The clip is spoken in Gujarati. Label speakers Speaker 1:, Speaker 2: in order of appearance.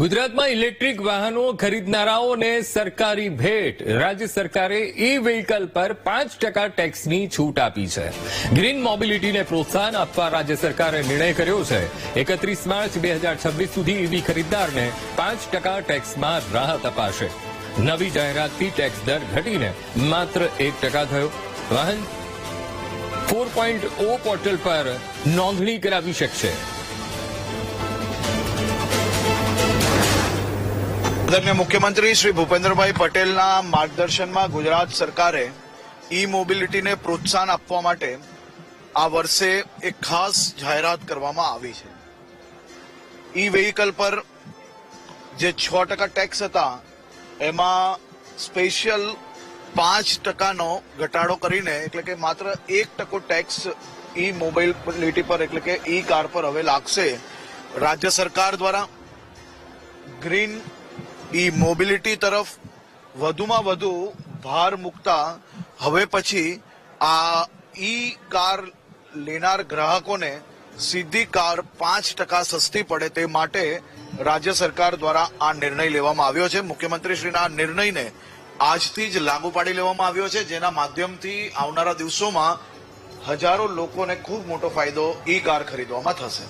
Speaker 1: ગુજરાતમાં ઇલેક્ટ્રિક વાહનો ખરીદનારાઓને સરકારી ભેટ. રાજ્ય સરકારે ઈ વ્હીકલ પર પાંચ ટકા ટેક્સની છૂટ આપી છે. ગ્રીન મોબિલિટીને પ્રોત્સાહન આપવા રાજ્ય સરકારે નિર્ણય કર્યો છે. એકત્રીસ માર્ચ બે હજાર છવ્વીસ સુધી ઈવી ખરીદદારને પાંચ ટકા ટેક્સમાં રાહત અપાશે. નવી જાહેરાતથી ટેક્સ દર ઘટીને માત્ર એક ટકા થયો. વાહન ફોર પોર્ટલ પર નોંધણી કરાવી શકશે.
Speaker 2: આદરણીય મુખ્યમંત્રી શ્રી ભૂપેન્દ્રભાઈ પટેલના માર્ગદર્શનમાં ગુજરાત સરકારે ઈ મોબિલિટીને પ્રોત્સાહન આપવા માટે આ વર્ષે એક ખાસ જાહેરાત કરવામાં આવી છે. ઈ વેહિકલ પર જે છ ટકા ટેક્સ હતા, એમાં સ્પેશિયલ પાંચ ટકાનો ઘટાડો કરીને એટલે કે માત્ર એક ટકો ટેક્સ ઈ મોબિલિટી પર એટલે કે ઈ કાર પર હવે લાગશે. રાજ્ય સરકાર દ્વારા ગ્રીન ઈ મોબિલિટી તરફ વધુમાં વધુ ભાર મૂકતા હવે પછી આ ઈ કાર લેનાર ગ્રાહકોને સીધી કાર પાંચ ટકા સસ્તી પડે તે માટે રાજ્ય સરકાર દ્વારા આ નિર્ણય લેવામાં આવ્યો છે. મુખ્યમંત્રીશ્રીના આ નિર્ણયને આજથી જ લાગુ પાડી લેવામાં આવ્યો છે, જેના માધ્યમથી આવનારા દિવસોમાં હજારો લોકોને ખૂબ મોટો ફાયદો ઈ કાર ખરીદવામાં થશે.